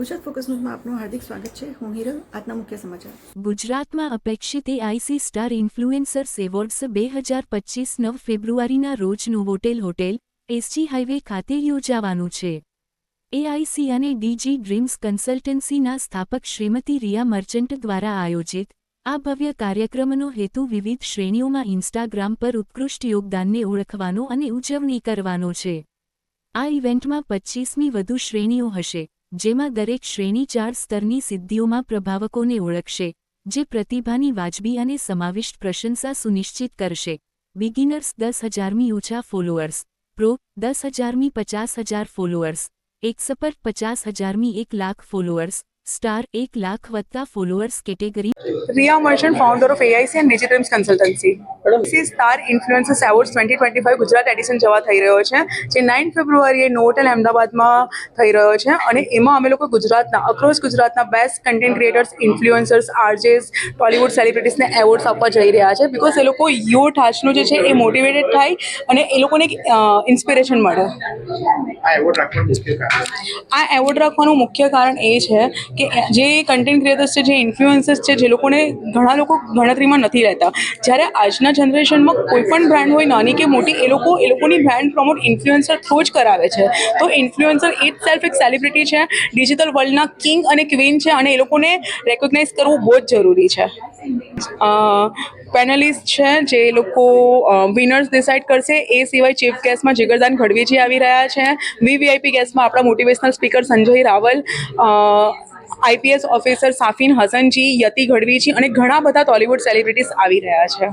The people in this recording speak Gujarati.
ગુજરાત ફોકસ ન્યૂઝમાં આપનું હાર્દિક સ્વાગત છે. હું હિરલ, આજના મુખ્ય સમાચાર. ગુજરાતમાં અપેક્ષિત એઆઈસી સ્ટાર ઇન્ફ્લુએન્સર્સ એવોર્ડ્સ બે હજાર પચીસ નવ ફેબ્રુઆરીના રોજ નોવોટેલ હોટેલ એસજી હાઇવે ખાતે યોજાવાનું છે. એઆઈસી અને ડીજી ડ્રીમ્સ કન્સલ્ટન્સીના સ્થાપક શ્રીમતી રિયા મર્ચન્ટ દ્વારા આયોજિત આ ભવ્ય કાર્યક્રમનો હેતુ વિવિધ શ્રેણીઓમાં ઇન્સ્ટાગ્રામ પર ઉત્કૃષ્ટ યોગદાનને ઓળખવાનો અને ઉજવણી કરવાનો છે. આ ઇવેન્ટમાં પચ્ચીસમી વધુ શ્રેણીઓ હશે. જેમાં દરેક શ્રેણી ચાર સ્તરની સિદ્ધિઓમાં પ્રભાવકોને ઓળખશે, જે પ્રતિભાની વાજબી અને સમાવિષ્ટ પ્રશંસા સુનિશ્ચિત કરશે. બિગિનર્સ દસ હજારમી ઓછા ફોલોઅર્સ, પ્રો દસ હજારમી પચાસ હજાર ફોલોઅર્સ એક્સપર્ટ પચાસ હજારમી એક લાખ ફોલોઅર્સ સ્ટાર એક લાખ વત્તા followers category Riya Merchant founder of AIC and Digitals consultancy C star influencers awards twenty twenty five Gujarat edition જવા થઈ રહ્યો છે જે નાઇન ફેબ્રુઆરીએ નોટલ અમદાવાદમાં થઈ રહ્યો છે અને એમાં અમે લોકો ગુજરાતના અક્રોસ ગુજરાતના best content creators influencers RJs Tollywood સેલિબ્રિટીઝને awards આપવા જઈ રહ્યા છે બિકોઝ એ લોકો યુથ ટાચનું જે છે એ મોટિવેટેડ થાય અને એ લોકોને એક ઇન્સ્પિરેશન મળે. આ એવોર્ડ રાખવાનું મુખ્ય કારણ? આ એવોર્ડ રાખવાનું મુખ્ય કારણ એ છે કે જે કન્ટેન્ટ ક્રિએટર્સ છે, જે ઇન્ફ્લુઅન્સર્સ છે, જે લોકોને ઘણા લોકો ગણતરીમાં નથી રહેતા. જ્યારે આજના જનરેશનમાં કોઈ પણ બ્રાન્ડ હોય, નાની કે મોટી, એ લોકો, એ લોકોની બ્રાન્ડ પ્રમોટ ઇન્ફ્લુઅન્સર થ્રુ જ કરાવે છે. તો ઇન્ફ્લુઅન્સર ઇટ સેલ્ફ એક સેલિબ્રિટી છે ડિજિટલ વર્લ્ડના કિંગ અને ક્વીન છે, અને એ લોકોને રેકોગ્નાઇઝ કરવું બહુ જ જરૂરી છે. પેનલિસ્ટ છે, જે લોકો વિનર્સ ડિસાઇડ કરશે, એ સિવાય ચીફ ગેસ્ટમાં જીગરદાન ગઢવીજી આવી રહ્યા છે. વીવીઆઈપી ગેસ્ટમાં આપણા motivational speaker Sanjay Raval IPS officer Safin Hasanji Yati Gadhviji અને ઘણા બધા ટોલીવુડ સેલિબ્રિટીઝ આવી રહ્યા છે.